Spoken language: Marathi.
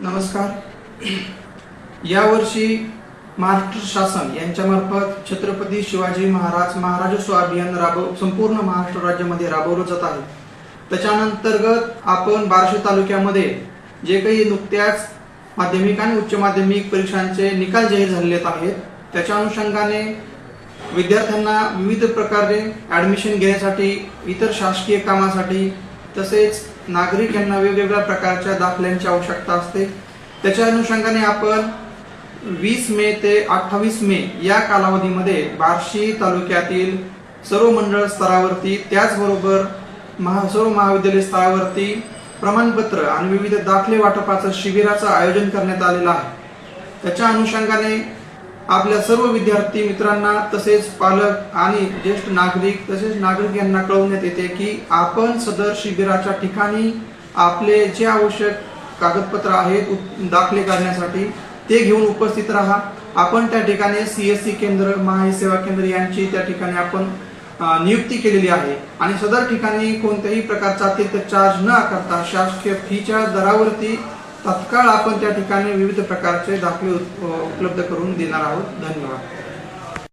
नमस्कार. यावर्षी महाराष्ट्र शासन यांच्यामार्फत छत्रपती शिवाजी महाराज महाराजस्व अभियान राबव संपूर्ण महाराष्ट्र राज्यामध्ये राबवलं जात आहे. त्याच्यानंतर्गत आपण बार्शी तालुक्यामध्ये जे काही नुकत्याच माध्यमिक आणि उच्च माध्यमिक परीक्षांचे निकाल जाहीर झालेले आहेत त्याच्या अनुषंगाने विद्यार्थ्यांना विविध प्रकारे ॲडमिशन घेण्यासाठी इतर शासकीय कामासाठी तसेच नागरिक यांना वेगवेगळ्या प्रकारच्या दाखल्यांची आवश्यकता असते. त्याच्या अनुषंगाने आपण वीस मे ते अठ्ठावीस मे या कालावधीमध्ये बार्शी तालुक्यातील सर्व मंडळ स्तरावरती त्याचबरोबर महा सर्व महाविद्यालय स्तरावरती प्रमाणपत्र आणि विविध दाखले वाटपाचं शिबिराचं आयोजन करण्यात आलेलं आहे. त्याच्या अनुषंगाने आपल्या सर्व विद्यार्थी मित्रांना तसेच पालक आणि ज्येष्ठ नागरिक तसेच नागरिक यांना कळवण्यात येते की आपण सदर शिबिराच्या ठिकाणी आपले जे आवश्यक कागदपत्र आहेत दाखले करण्यासाठी ते घेऊन उपस्थित राहा. आपण त्या ठिकाणी सीएससी केंद्र महाई सेवा केंद्र यांची त्या ठिकाणी आपण नियुक्ती केलेली आहे. आणि सदर ठिकाणी कोणत्याही प्रकारचा अतिरिक्त चार्ज न आकारता शासकीय फीच्या दरावरती तत्काळ आपण त्या ठिकाणी विविध प्रकारचे दाखले उप- उपलब्ध करून देणार आहोत. धन्यवाद.